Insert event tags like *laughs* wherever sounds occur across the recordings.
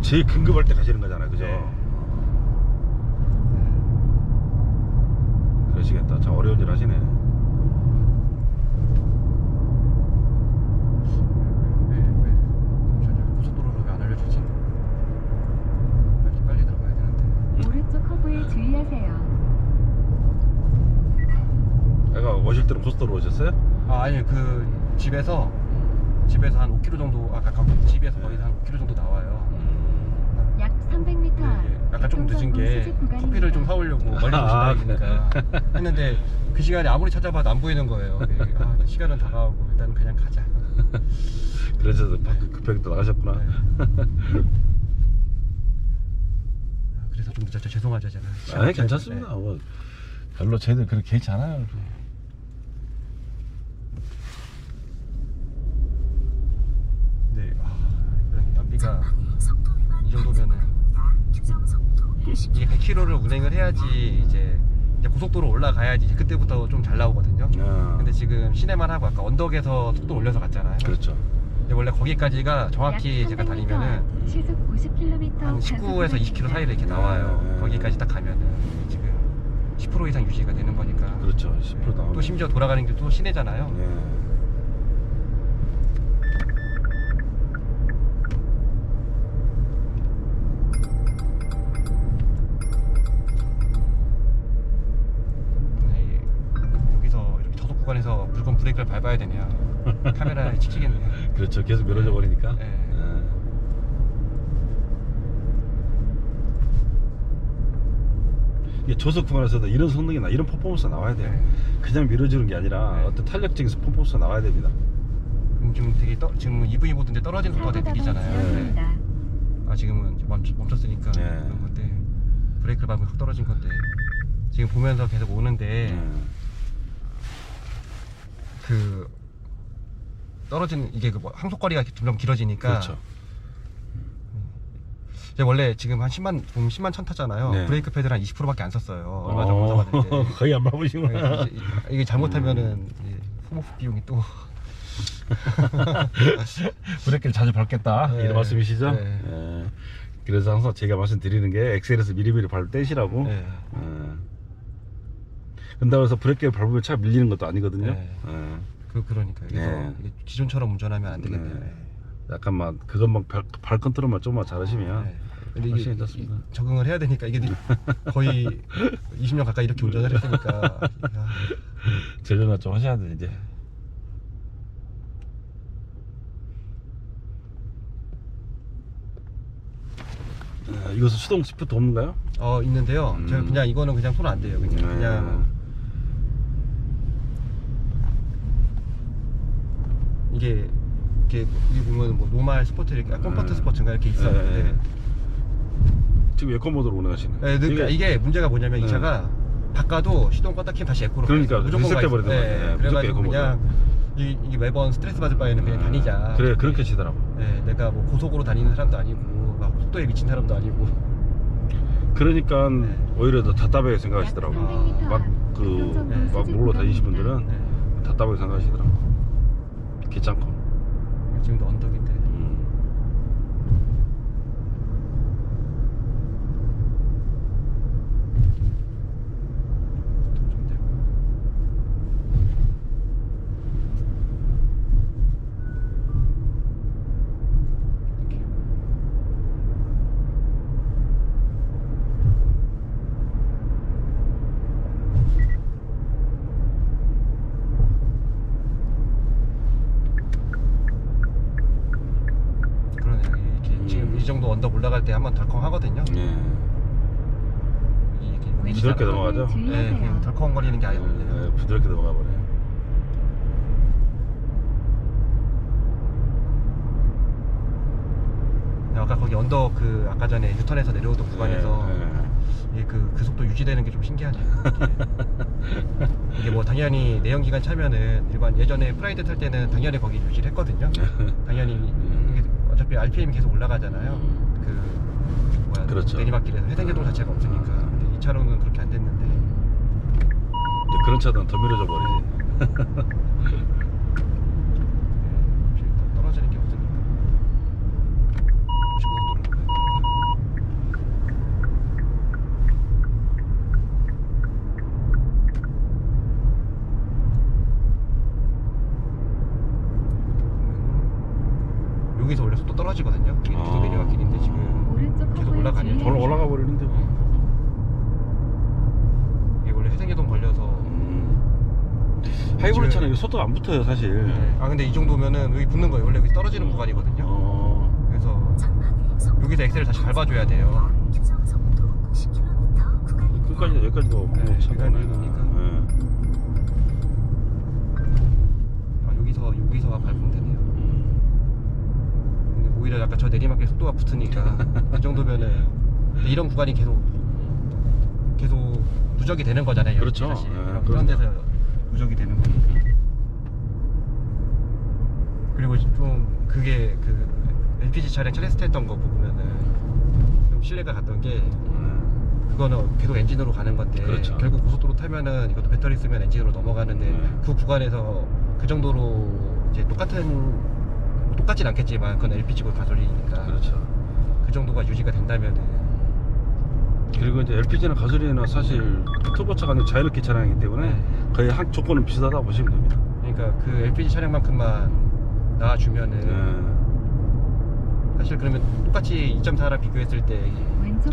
제일 긴급할 때 가시는 거잖아, 그죠? 네. 어. 그러시겠다. 참 어려운 일 하시네. 왜, 왜, 잠시만요. 고속도로로 왜 안 알려주지? 빨리, 빨리 들어가야 되는데. 오른쪽 커브에 주의하세요. 내가 오실 때는 고속도로 오셨어요? 아, 아니, 그, 집에서, 집에서 한 5km 정도, 아까 가- 집에서 거의 한 5km 정도 나와요. 약 300m 네, 앞. 예. 약간 좀 늦은 게 구간입니다. 커피를 좀 사오려고 *laughs* 멀리 아, 오신다니까 *laughs* 했는데 그 시간에 아무리 찾아봐도 안 보이는 거예요. 예, 아, 시간은 다가오고 일단 그냥 가자. *laughs* 그래서 밖에 급하게 또 나가셨구나. 네. 그래서 좀 늦었죠. 죄송하죠 제가. 아니, 괜찮습니다. 뭐, 별로 쟤들 그렇게 않아요. 이게 100km를 운행을 해야지 이제, 이제 고속도로 올라가야지 이제 그때부터 좀 잘 나오거든요. 아. 근데 지금 시내만 하고 아까 언덕에서 속도 올려서 갔잖아요. 그렇죠. 근데 원래 거기까지가 정확히 제가 다니면은 시속 50km 한 19에서 20km 사이로 이렇게 나와요. 아, 네. 거기까지 딱 가면은 지금 10% 이상 유지가 되는 거니까. 그렇죠. 10% 나오고. 또 심지어 돌아가는 길도 시내잖아요. 네. 브레이크를 밟아야 되냐. 카메라에 찍히겠네요. *laughs* 그렇죠. 계속 밀어져 버리니까. 네. 네. 이게 조속 구간에서도 이런 성능이 나 이런 퍼포먼스 가 나와야 돼요. 네. 그냥 밀어주는 게 아니라 네. 어떤 탄력적인 퍼포먼스 가 나와야 됩니다. 음, 지금 되게 떠, 지금 EV 모드인데 떨어지는 속도가 되게 느리잖아요. 네. 지역입니다. 아 지금은 이제 멈췄, 멈췄으니까 네. 그런 건데 브레이크를 밟으면 확 떨어진 건데 지금 보면서 계속 오는데 네. 그 떨어지는 이게 그뭐 항속거리가 점점 길어지니까 그렇죠. 제가 원래 지금 한 10만 보면 10만 천 타잖아요. 네. 브레이크 패드를 한 20%밖에 안 썼어요. 얼마 전에 어, 받을 때. 거의 안 밟으시구나. 네, 이제 이게 잘못하면은 이제 소모 비용이 또 *laughs* 브레이크를 자주 밟겠다 네. 이런 말씀이시죠? 네. 예. 그래서 항상 제가 말씀드리는 게 엑셀에서 미리미리 밟을 떼시라고. 네. 예. 근다고 해서 브레이크를 밟으면 차 밀리는 것도 아니거든요. 네. 예. 그 그러니까 그래서 네. 이게 기존처럼 운전하면 안 되겠네요. 네. 네. 약간만 그것만 발, 발 컨트롤만 좀만 잘하시면 네. 근데 훨씬 이게 괜찮습니다. 이- 적응을 해야 되니까 이게 *laughs* 거의 20년 가까이 이렇게 운전을 했으니까 *laughs* 아, 제대로 좀 하셔야 돼 이제. 아, 이것은 수동 시프트 없는가요? 어 있는데요. 음. 제가 그냥 이거는 그냥 손 안 대요. 그냥 네. 그냥 이게 이렇게 여기 보면 뭐 노말 스포츠 이렇게 아, 컴포트 네. 스포츠인가 이렇게 있어요. 네. 근데 지금 에코 모드로 운행하시네. 네, 그러니까 이게 문제가 뭐냐면 이 네. 차가 바꿔도 시동 껐다 키면 다시 에코로 그러니까 가요. 무조건 리셋돼. 네, 무조건 그래가지고 에코 모드. 그냥 이, 이게 매번 스트레스 받을 바에는 그냥 다니자. 그래 그렇게 치더라고. 네, 내가 뭐 고속으로 다니는 사람도 아니고 막 속도에 미친 사람도 아니고. 그러니까 네. 오히려 더 답답하게 생각하시더라고. 약 네. 막그막 몰로 다니시는 분들은 네. 답답하게 생각하시더라고. 귀찮고. 지금도 언덕인데. 음. 속도 좀 되고. 이렇게. 그러네요. 이렇게 음. 지금 이 정도 언덕 올라갈 때 한번 덜컹 하거든요. 예. 이게 부드럽게 넘어가죠? 네, 그냥 덜컹거리는 게 아니거든요. 예, 부드럽게 넘어가 버려요. 네, 아까 거기 언덕 그 아까 전에 유턴해서 내려오던 구간에서. 이게 그, 그 속도 유지되는 게 좀 신기하네요. 이게, 이게 뭐 당연히 내연기관 차면은 일반 예전에 프라이드 탈 때는 당연히 거기 유지를 했거든요. *laughs* 당연히 이게 어차피 RPM이 계속 올라가잖아요. 그 뭐야 그렇죠. 내리막길에서 회전제동 자체가 없으니까. 근데 이 차로는 그렇게 안 됐는데. 그런 차들은 더 밀어져 버리지. *laughs* 네, 떨어지는 게 없으니까. 55도로 기도 내리막 길인데 지금 오른쪽 계속 커브에 올라가네요. 저로 주의하세요. 올라가 버리는데 뭐. 이게 원래 회생제동 걸려서 음. 하이브리드 차는 이거 속도가 안 붙어요 사실 네. 아 근데 이 정도면은 여기 붙는 거예요. 원래 여기 떨어지는 구간이거든요. 어. 그래서 여기서 엑셀을 다시 밟아줘야 돼요. 끝까지 여기까지도 네, 못 차고 여기까지 가네. 오니까. 네. 아, 여기서 여기서 밟으면 되네요. 음. 근데 오히려 약간 저 내리막길 속도가 붙으니까 *laughs* 이 정도면은 근데 이런 구간이 계속 계속 누적이 되는 거잖아요. 여기 그렇죠. 사실 네, 그런 그럼요. 데서 누적이 되는 거니까. 그리고 좀 그게 그 LPG 차량 테스트 했던 거 보면은 좀 신뢰가 갔던 게 음. 그거는 계속 엔진으로 가는 건데 그렇죠. 결국 고속도로 타면은 이것도 배터리 쓰면 엔진으로 넘어가는데 네. 그 구간에서 그 정도로 이제 똑같은 똑같진 않겠지만 그건 LPG고 가솔린이니까 그렇죠 그 정도가 유지가 된다면은 그리고 이제 LPG나 가솔린은 사실 투보차가 아니라 자연흡기 차량이기 때문에 네. 거의 한 조건은 비슷하다 보시면 됩니다 그러니까 그 LPG 차량만큼만 나와주면은 네. 사실 그러면 똑같이 2.4랑 비교했을 때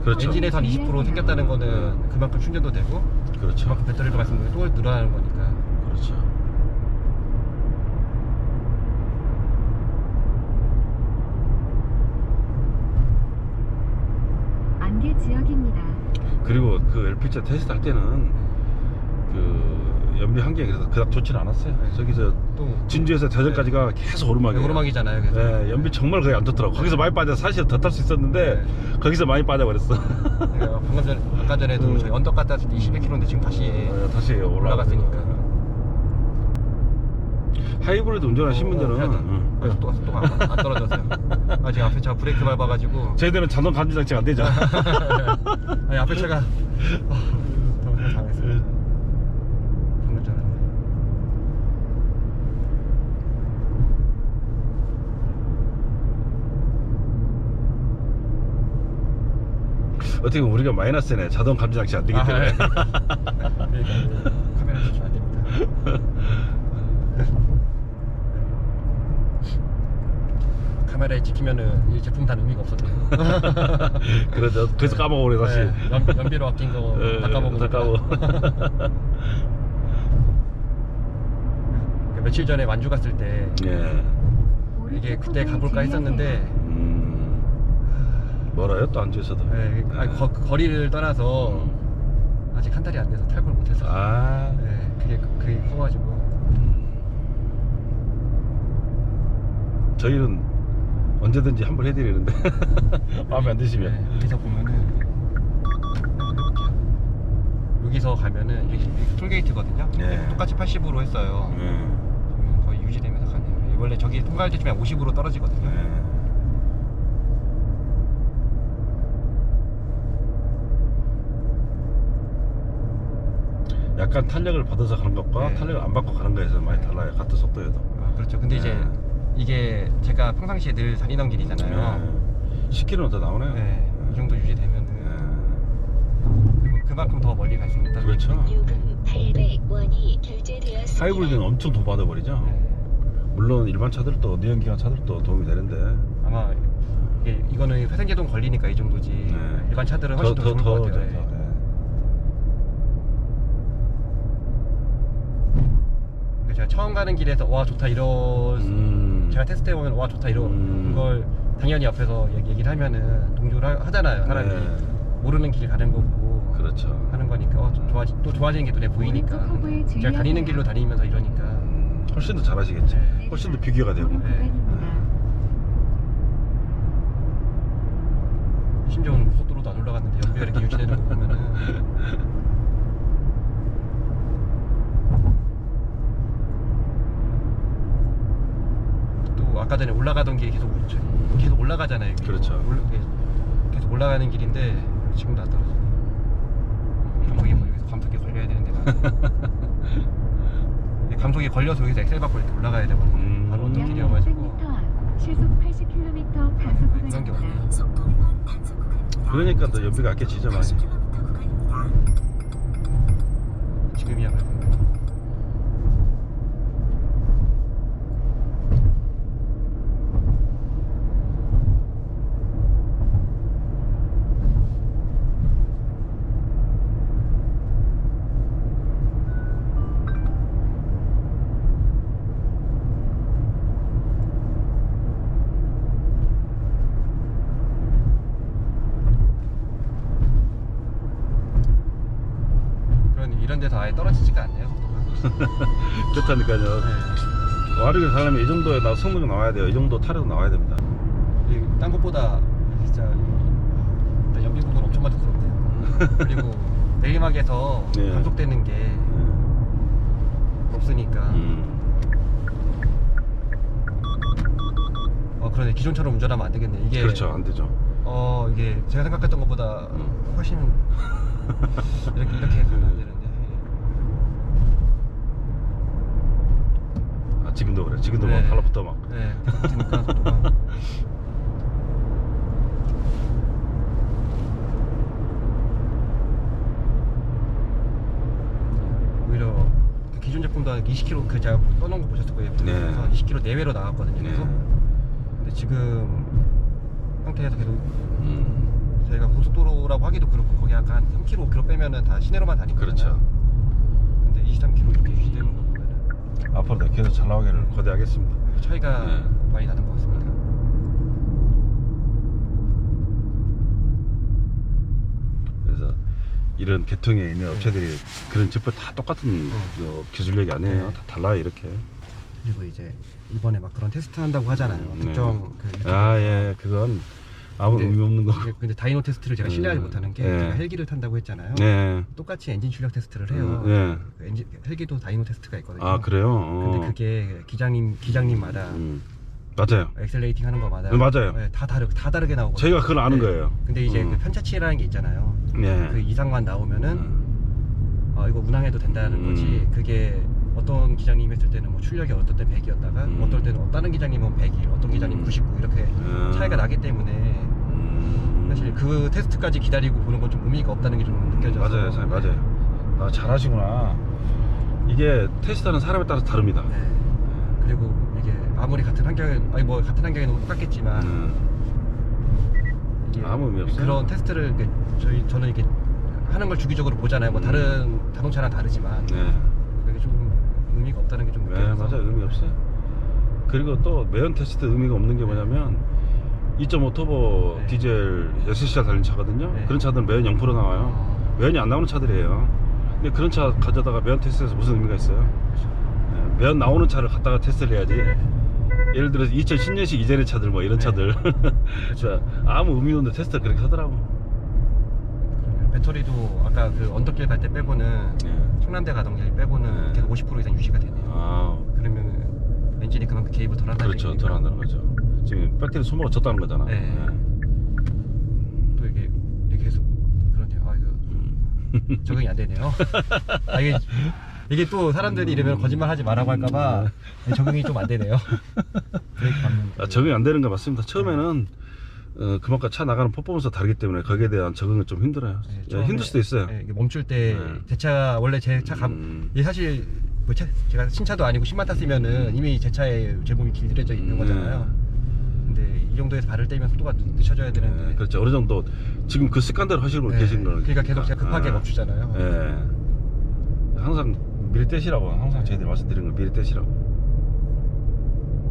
그렇죠. 엔진에서 한20% 주의하세요. 생겼다는 거는 그만큼 충전도 되고 그렇죠 그만큼 배터리가 말씀드린 또 늘어나는 거니까 그렇죠 안개 지역입니다. LPG 테스트 할 때는 그 연비 환경이 그래서 그닥 좋지는 않았어요 네. 저기서 또 진주에서 대전까지가 계속 오르막이에요 오르막이잖아요. 그래서 네, 연비 정말 거의 안 좋더라고. 거기서 많이 빠져 사실 더 탈 수 있었는데 거기서 많이 빠져버렸어. 내가 방금 전 아까 전에도 음. 저희 언덕 갔다 왔을 때 21km인데 지금 다시 네, 다시 올라갔으니까. 하이브리드 운전하신 어, 분들은 응. 아, 속도가 속도가 안, 안 떨어져서요. 아직 앞에 차 브레이크 밟아가지고 저희들은 자동 감지 장치가 안 되죠. *laughs* 아니 앞에 차가 어, 너무 당했어요. 방금 전에 어떻게 보면 우리가 마이너스네. 자동 감지 장치 안 되기 때문에. 그러니까 카메라 조심 안 됩니다. *laughs* 카메라에 찍히면은 이 제품 단 의미가 없어져요. *laughs* 그러죠. 그래서 까먹어버려 다시. 네, 연, 연비로 아낀 거 어, 다 까먹은 다 까먹어. *laughs* 며칠 전에 완주 갔을 때 예. 이게 그때 가볼까. 했었는데 음. 멀어요 또 안주에서도. 네, 아니, 거, 거리를 떠나서 음. 아직 한 달이 안 돼서 탈걸 못해서 아. 네, 그게 그게 커가지고 저희는 언제든지 한번 해드리는데 *laughs* 마음에 안 드시면. 네, 여기서 보면은 여기서 가면은 이게 톨게이트거든요. 네. 똑같이 80으로 했어요. 예. 지금 거의 유지되면서 가네요. 원래 저기 통과할 때쯤에 50으로 떨어지거든요. 예. 약간 탄력을 받아서 가는 것과 네. 탄력을 안 받고 가는 거에서 많이 달라요. 같은 속도여도. 아, 그렇죠. 근데 이제 네. 이게 제가 평상시에 늘 다니던 길이잖아요. 10km는 더 나오네요. 네, 이 정도 유지되면은 네. 그만큼 더 멀리 갈 수 있다. 그렇죠. 요금 800원이 결제되었습니다. 하이브리드는 엄청 더 받아버리죠. 네. 물론 일반 차들도 내연기관 차들도 도움이 되는데 아마 이게 이거는 회생제동 걸리니까 이 정도지. 네. 일반 차들은 훨씬 더, 좋을 것 같아요. 네. 그래서 제가 처음 가는 길에서 와 좋다 이런 음. 제가 테스트 해보면 와 좋다 이런 음. 걸 당연히 옆에서 얘기, 얘기를 하면은 동조를 하- 하잖아요 사람이 네. 모르는 길 가는 거고 그렇죠. 하는 거니까 어, 좀 좋아지, 또 좋아지는 게 눈에 보이니까 오른쪽 커브에 제가 주의하세요. 다니는 길로 다니면서 이러니까 음, 훨씬 더 잘하시겠지. 네. 훨씬 더 비교가 되고. 커브 구간입니다. 심지어 오늘 고속도로도 안 올라갔는데 연비가 이렇게 유지되는 거 보면은 *laughs* 또 아까 전에 올라가던 길이 계속 계속 올라가잖아요. 여기. 그렇죠. 올라- 계속- 계속 올라가는 길인데 지금도 안 떨어져. 감속이 뭐 여기서 감속이 걸려야 되는데 *laughs* 감속이 걸려서 여기서 엑셀 받고 이렇게 올라가야 되거든요. 음. 바로 약 언덕 길이어가지고 600m 앞 시속 80km 가속 이런 게 구간입니다. 속도 위반 단속 구간입니다. 그러니까 아껴지죠 많이. 80km 구간입니다. 지금이야 말고. 데서 아예 떨어지지가 않네요. *laughs* 그렇다니까요. 네. 와리를 살려면 이 정도의 나 성능이 나와야 돼요. 이 정도 타력 나와야 됩니다. 이딴 것보다 진짜 이- 일단 연비 부분 엄청 만족스럽대요. *laughs* 그리고 내리막에서 네. 감속되는 게 없으니까. 음. 어 그러네 기존처럼 운전하면 안 되겠네. 이게 그렇죠. 안 되죠. 어 이게 제가 생각했던 것보다 음. 훨씬 *laughs* 이렇게 이렇게 가면 안 되는데. 아, 지금도 그래. 지금도 네. 막 달라붙어 막. 네, 붙으니까 속도가. *laughs* 오히려 그 기존 제품도 한 20km 그 제가 써놓은 거 보셨을 거예요. 네. 그래서 20km 내외로 나왔거든요. 네. 계속. 근데 지금 상태에서 계속 음. 저희가 고속도로라고 하기도 그렇고 거기 약간 3km, 5km 빼면은 다 시내로만 다니거든요. 그렇죠. 근데 23km 이렇게 앞으로 도 계속 잘 나오기를 거대하겠습니다. 차이가 네. 많이 나는 것 같습니다. 그래서 이런 계통에 있는 업체들이 그런 제품 다 똑같은 그 기술력이 아니에요. 네. 다 달라요 이렇게. 그리고 이제 이번에 막 그런 테스트 한다고 하잖아요. 네. 특정 그 유튜브. 아 예, 그건 아무 네. 의미 없는 거고. 근데, 근데 다이노 테스트를 제가 음. 신뢰하지 못하는 게 네. 제가 헬기를 탄다고 했잖아요. 네. 똑같이 엔진 출력 테스트를 해요. 네. 그 엔진, 헬기도 다이노 테스트가 있거든요. 아 그래요? 어. 근데 그게 기장님 기장님마다 음. 맞아요. 엑셀레이팅 하는 거마다 네, 맞아요. 네, 다 다르 다 다르게 나오거든요. 저희가 그걸 아는 네. 거예요. 근데 이제 음. 그 편차치라는 게 있잖아요. 네. 그 이상만 나오면은 음. 어, 이거 운항해도 된다는 음. 거지. 그게 어떤 기장님 했을 때는 뭐 출력이 어떨 때 100이었다가 음. 어떨 때는 다른 기장님은 100이, 어떤 기장님 은 음. 99 이렇게 음. 차이가 나기 때문에 음. 사실 그 테스트까지 기다리고 보는 건 좀 의미가 없다는 게 좀 느껴져서 맞아요, 사- 맞아요. 아 잘하시구나. 이게 테스트하는 사람에 따라서 다릅니다. 네. 그리고 이게 아무리 같은 환경에 아니 뭐 같은 환경에 너무 똑같겠지만 음. 이게 아무 의미 없어요. 그런 테스트를 이렇게 저희 저는 이렇게 하는 걸 주기적으로 보잖아요. 뭐 음. 다른 자동차랑 다르지만 네. 그게 좀 의미가 없다는 게 좀 네, 느껴져서 맞아요. 의미 없어요. 그리고 또 매연 테스트 의미가 없는 게 뭐냐면 2.5 터보 네. 디젤 6시간 달린 차거든요. 네. 그런 차들은 매연 0% 나와요. 어, 매연이 안 나오는 차들이에요. 근데 그런 차 가져다가 매연 테스트해서 무슨 의미가 있어요? 네, 매연 나오는 차를 갖다가 테스트를 해야지. 네. 예를 들어서 2010년식 이전의 차들 뭐 이런 네. 차들 *laughs* 자, 아무 의미 없는 테스트 그렇게 하더라고. 배터리도 아까 그 언덕길 갈 때 빼고는 네. 청남대 가던 길 빼고는 네. 계속 50% 이상 유지가 되네요. 아, 그러면 엔진이 그만큼 개입을 덜 한다는 그렇죠. 얘기니까. 덜 한다는 거죠. 지금 배터리 소모가 졌다는 거잖아. 네. 또 이게 이게 계속 그러네요. 아 이거 음. 적응이 안 되네요. 아, 이게 이게 또 사람들이 이러면 거짓말 하지 말라고 할까봐 적응이 좀 안 되네요. 브레이크 밟는 아, 적응이 안 되는 거 맞습니다. 처음에는 어, 그만큼 차 나가는 퍼포먼스가 다르기 때문에 거기에 대한 적응은 좀 힘들어요. 네, 예, 처음에, 힘들 수도 있어요. 네, 이게 멈출 때 네. 제차 원래 제차 감. 음. 이게 사실 뭐 차, 제가 신차도 아니고 10만 탔으면은 이미 제 차에 제몸이 길들여져 있는 거잖아요. 근데 이 정도에서 발을 떼면 속도가 늦- 늦춰져야 되는데. 네, 그렇죠. 어느 정도 지금 그 습관대로 하시고 네, 계신 거는 그러니까 계속 제가 급하게 아, 멈추잖아요. 예. 항상 미리 떼시라고 항상 저희들이 말씀드리는 거 미리 떼시라고.